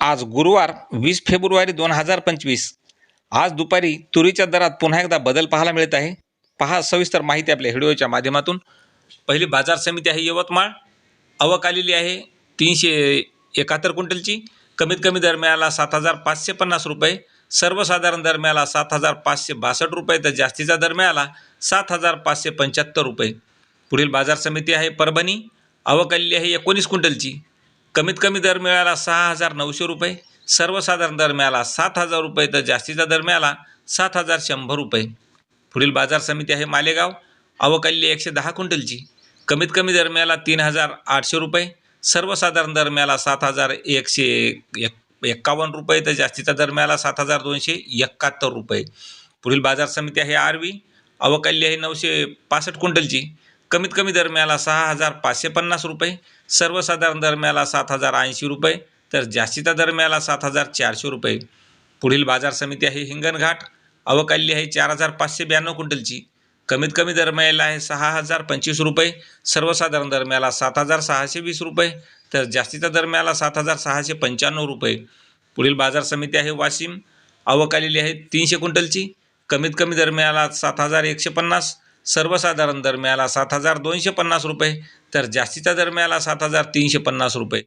आज गुरुवार वीस फेब्रुवारी दोन हजार पंचवीस. आज दुपारी तुरीच्या दरात पुन्हा एकदा बदल पाहायला मिळत आहे. पहा सविस्तर माहिती आपल्या व्हिडिओच्या माध्यमातून. पहिली बाजार समिती आहे यवतमाळ. आवक आलेली आहे तीनशे एकाहत्तर क्विंटलची. कमीत कमी दर मिळाला सात हजार पाचशे पन्नास रुपये. सर्वसाधारण दर मिळाला सात हजार पाचशे बासष्ट रुपये तर जास्तीचा दर मिळाला सात हजार पाचशे पंच्याहत्तर रुपये. पुढील बाजार समिती आहे परभणी. आवक आलेली आहे एकोणीस क्विंटलची. कमीत कमी दर मिळाला सहा हजार नऊशे रुपये. सर्वसाधारण दर मिळाला सात हजार रुपये तर जास्तीचा दर मिळाला सात हजार शंभर रुपये. पुढील बाजार समिती आहे मालेगाव. अवकाली एकशे दहा क्विंटलची. कमीत कमी दर मिळाला तीन हजार आठशे रुपये. सर्वसाधारण दर मिळाला सात हजार एकशे एक एक्कावन्न रुपये तर जास्तीचा दर मिळाला सात हजार दोनशे एकाहत्तर रुपये. पुढील बाजार समिती आहे आरवी आवक आहे नऊशे पासष्ट क्विंटलची. कमीत कमी दरम्याला सहा हजार पाचशे पन्नास रुपये सर्वसाधारण दरम्याला सात हजार ऐंशी रुपये तर जास्तीचा दरम्याला सात हजार चारशे रुपये. पुढील बाजार समिती आहे हिंगणघाट आवक आहे चार हजार पाचशे ब्याण्णव क्विंटलची. कमीत कमी दरम्याला आहे सहा हजार पंचवीस रुपये सर्वसाधारण दरम्याला सात हजार सहाशे वीस रुपये तर जास्तीचा दरम्याला सात हजार सहाशे पंच्याण्णव रुपये. पुढील बाजार समिती आहे वाशिम अवकालेली आहे तीनशे क्विंटलची कमीत कमी दरम्याला सात हजार एकशे पन्नास सर्वसाधारण दर मिळाला सात हजार दोनशे पन्नास रुपये तर जास्तीचा दर मिळाला सात हजार तीनशे पन्नास रुपये.